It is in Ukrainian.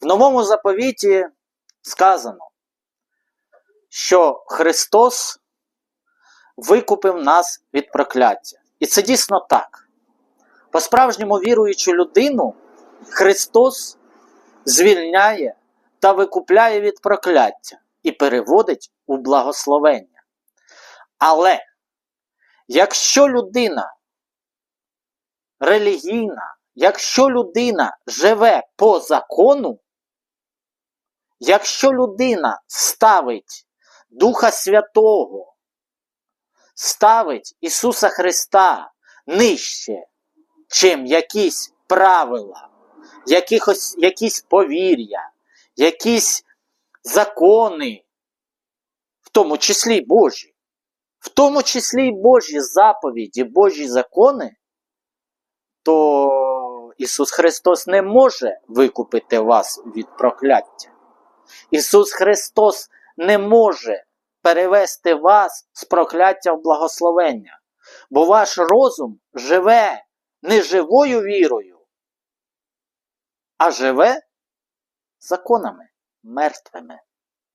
В новому заповіті сказано, що Христос викупив нас від прокляття. І це дійсно так. По-справжньому віруючу людину Христос звільняє та викупляє від прокляття і переводить у благословення. Але якщо людина релігійна, якщо людина живе по закону, якщо людина ставить Духа Святого, ставить Ісуса Христа нижче, чим якісь правила, якихось, якісь повір'я, якісь закони, в тому числі Божі, в тому числі й Божі заповіді, Божі закони, то Ісус Христос не може викупити вас від прокляття. Ісус Христос не може перевести вас з прокляття в благословення, бо ваш розум живе не живою вірою, а живе законами мертвими.